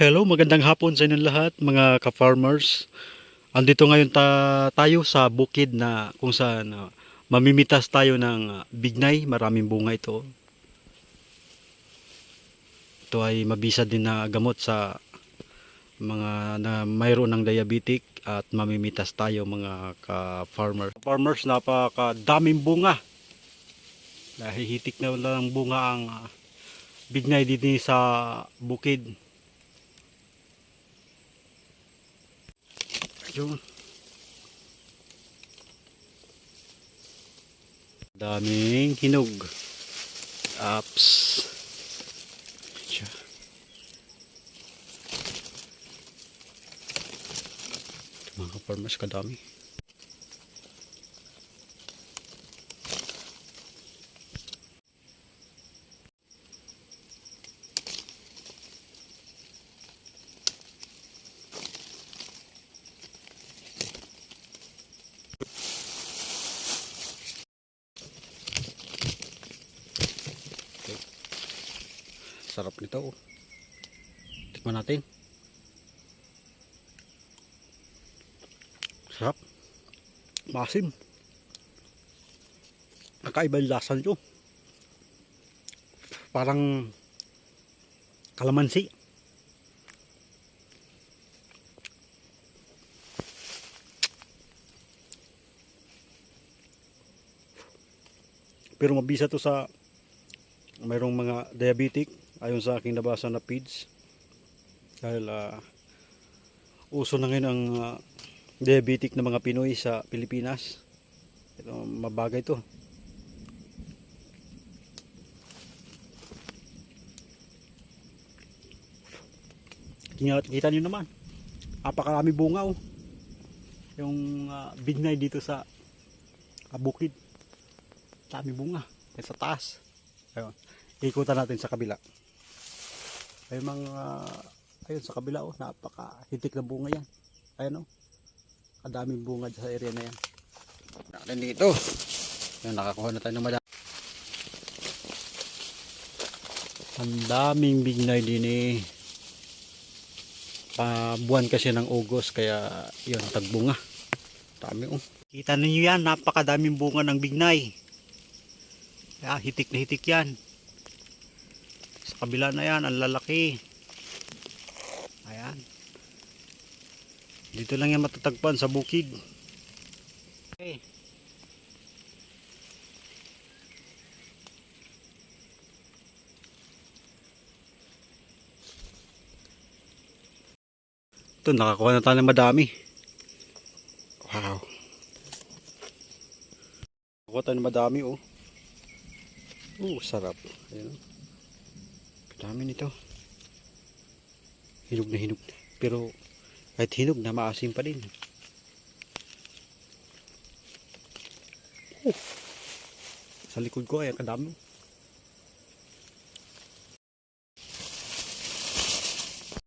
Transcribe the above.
Hello, magandang hapon sa inyong lahat, mga ka-farmers. Andito ngayon ta tayo sa bukid na kung saan ah, mamimitas tayo ng ah, bignay, maraming bunga ito. Ito ay mabisa din na gamot sa mga na mayroon ng diabetic at mamimitas tayo mga ka-farmer. Farmers, napakadaming bunga. Nahihitik na lang bunga ang ah, bignay dito sa bukid. Yun. Daming hinog. Ito mga farmers kadami. Sarap nito. oh. Tikman natin. Sarap. Masim. Kakaiba yung lasa nito. Parang kalamansi. Pero mabisa to sa mayroong mga diabetic ayon sa aking nabasa na feeds dahil ah, uso na ngayon ang ah, diabetic na mga Pinoy sa Pilipinas. Ito mabagay to. Kita, kita nyo naman. Napakarami bunga oh. Yung ah, bignay dito sa ah, bukid. Dami bunga. Sa taas. Ayun. Ikutan natin sa kabila ay mga ayun sa kabila oh napaka hitik na bunga yan. Ayun oh. Kadaming bunga dyan sa area na yan. Natin dito. Yan nakakuha na tayo ng madami. Ang daming bignay din eh. Pa buwan kasi ng August kaya yun tagbunga dami oh. Kita ninyo yan napakadaming bunga ng bignay. Kaya hitik na hitik yan sa kabila na yan, ang lalaki. Ayan. Dito lang yan matatagpan sa bukid. Okay. Ito, nakakuha na tayo ng madami. Wow. Nakakuha tayo ng madami, oh. Oh, sarap. Ayan. Dami nito. Hinog na hinog na. Pero kahit hinog na maasim pa din. Oh. Sa likod ko ay kadami.